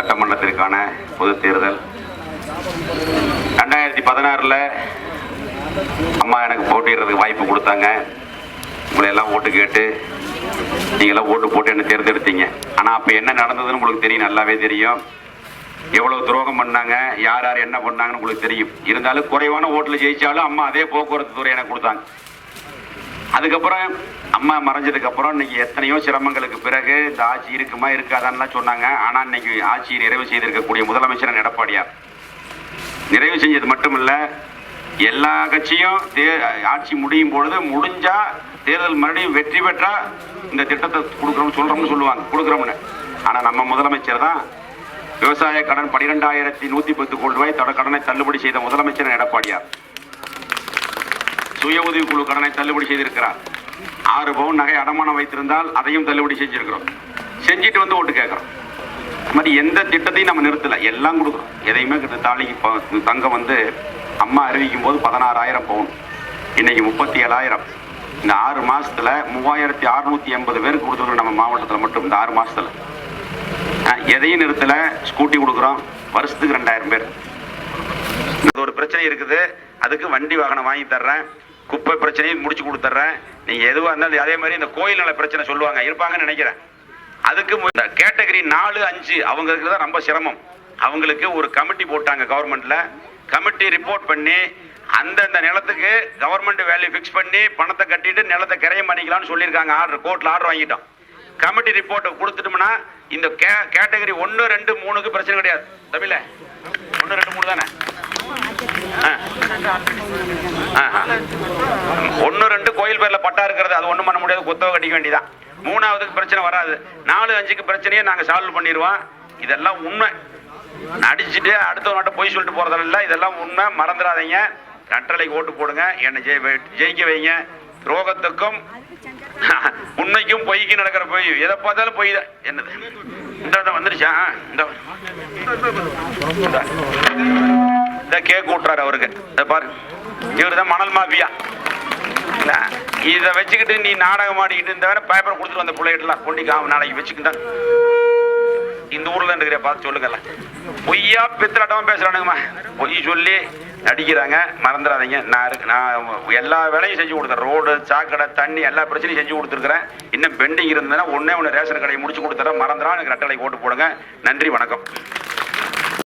சட்டமன்றத்திற்கான பொது தேர்தல். ரெண்டாயிரத்தி பதினாறில் அம்மா எனக்கு போட்டிடுறதுக்கு வாய்ப்பு கொடுத்தாங்க. உங்களை எல்லாம் ஓட்டு கேட்டு நீங்களாம் ஓட்டு போட்டு என்ன தேர்ந்தெடுத்தீங்க. ஆனால் அப்போ என்ன நடந்ததுன்னு உங்களுக்கு தெரியும் நல்லாவே தெரியும். எவ்வளோ துரோகம் பண்ணாங்க யார் யார் என்ன பண்ணாங்கன்னு உங்களுக்கு தெரியும். இருந்தாலும் குறைவான ஓட்டில் ஜெயிச்சாலும் அம்மா அதே போக்குவரத்து துறை எனக்கு கொடுத்தாங்க. அதுக்கப்புறம் அம்மா மறைஞ்சதுக்கு அப்புறம் இன்னைக்கு எத்தனையோ சிரமங்களுக்கு பிறகு இந்த ஆட்சி இருக்குமா இருக்காதான்லாம் சொன்னாங்க. ஆனா இன்னைக்கு ஆட்சியை நிறைவு செய்திருக்கக்கூடிய முதலமைச்சர் எடப்பாடியார். நிறைவு செஞ்சது மட்டுமல்ல எல்லா கட்சியும் தே- ஆட்சி முடியும் பொழுது முடிஞ்சா தேர்தல் மறுபடியும் வெற்றி பெற்றா இந்த திட்டத்தை கொடுக்குறோம்னு சொல்றோம்னு சொல்லுவாங்க கொடுக்குறோம்னு. ஆனா நம்ம முதலமைச்சர் தான் விவசாய கடன் பனிரெண்டாயிரத்தி நூத்தி பத்து கோடி ரூபாய் தொட கடனை தள்ளுபடி செய்த முதலமைச்சர் எடப்பாடியார். சுய உதவிக்குழு கடனை தள்ளுபடி செய்திருக்கிறார். ஆறு பவுன் நகை அடமானம் வைத்திருந்தால் அதையும் தள்ளுபடி செஞ்சிருக்கிறோம். செஞ்சுட்டு வந்து ஓட்டு கேட்குறோம். அது மாதிரி எந்த திட்டத்தையும் நம்ம நிறுத்தல. எல்லாம் கொடுக்குறோம். எதையுமே கிட்ட தாலிக்கு தங்கம் வந்து அம்மா அறிவிக்கும் போது பதினாறாயிரம் பவுன். இன்னைக்கு முப்பத்தி ஏழாயிரம் இந்த ஆறு மாசத்துல மூவாயிரத்தி அறுநூத்தி எண்பது பேருக்கு கொடுத்துருக்கோம் நம்ம மாவட்டத்தில் மட்டும் இந்த ஆறு மாசத்துல. எதையும் நிறுத்தல. ஸ்கூட்டி கொடுக்குறோம். வருஷத்துக்கு ரெண்டாயிரம் பேர். இது ஒரு பிரச்சனை இருக்குது. அதுக்கு வண்டி வாகனம் வாங்கி தர்றேன். குப்பை பிரச்சனையும் முடிச்சு கொடுத்துட்றேன். நீங்க எதுவாக இருந்தாலும் அதே மாதிரி இந்த கோயில் நல பிரச்சனை சொல்லுவாங்க. இருப்பாங்கன்னு நினைக்கிறேன். அதுக்கு இந்த கேட்டகரி நாலு அஞ்சு அவங்களுக்கு தான் ரொம்ப சிரமம். அவங்களுக்கு ஒரு கமிட்டி போட்டாங்க கவர்மெண்ட்ல. கமிட்டி ரிப்போர்ட் பண்ணி அந்தந்த நிலத்துக்கு கவர்மெண்ட் வேல்யூ ஃபிக்ஸ் பண்ணி பணத்தை கட்டிட்டு நிலத்தை கிரையம் பண்ணிக்கலாம்னு சொல்லியிருக்காங்க. ஆர்டர் கோர்ட்ல ஆர்டர் வாங்கிட்டோம். கமிட்டி ரிப்போர்ட்டை கொடுத்துட்டோம்னா இந்த கே கேட்டகரி ஒன்று ரெண்டு மூணுக்கு பிரச்சனை கிடையாது. தமிழ. ஒன்று ரெண்டு மூணு தானே? ஒன்னு ரெண்டு கோயில் பேர்ல பட்டா இருக்கிறது அது ஒன்றும் பண்ண முடியாது குத்தவை கட்டிக்க வேண்டியதான் மூணாவதுக்கு பிரச்சனை வராது. நாலு அஞ்சுக்கு பிரச்சனையை நாங்க சால்வ் பண்ணிடுவோம். இதெல்லாம் உண்மை. நடிச்சுட்டு அடுத்தவங்கள்ட்ட போய் சொல்லிட்டு போறதில்ல இதெல்லாம் உண்மை. மறந்துடாதீங்க. கட்டளைக்கு ஓட்டு போடுங்க. என்னை ஜெயி ஜெயிக்க வைங்க. துரோகத்துக்கும் உண்மைக்கும் பொய்க்கும் நடக்கிற பொய். எதை பார்த்தாலும் பொய் தான். என்னது? இந்த இந்த வந்துருச்சா இந்த. இந்த. கேக் விட்டுறாரு அவருக்கு. இதை பாரு. இவர் தான் மணல் மாஃபியா. இதை வச்சுக்கிட்டு நீ நாடகம் ஆடிக்கிட்டு இந்த வேற பேப்பர் கொடுத்துட்டு வந்த பிள்ளைகிட்டலாம். கொண்டு காம நாளைக்கு வச்சுக்கிட்டா. இந்த ஊர்ல இருக்கிற பார்த்து சொல்லுங்கல்ல. பொய்யா பித்தலாட்டமா பேசுறானுங்கம்மா. பொய் சொல்லி நடிக்கிறாங்க. மறந்துடாதீங்க. நான் இருக்கு நான் எல்லா வேலையும் செஞ்சு கொடுத்தேன் ரோடு சாக்கடை தண்ணி எல்லா பிரச்சனையும் செஞ்சு கொடுத்துருக்குறேன். இன்னும் பெண்டிங் இருந்ததுன்னா ஒண்ணே ஒன்று ரேஷன் கடையை முடிச்சு கொடுத்துறேன். மறந்துடா எனக்கு ரெட்டலை ஓட்டு போடுங்க. நன்றி வணக்கம்.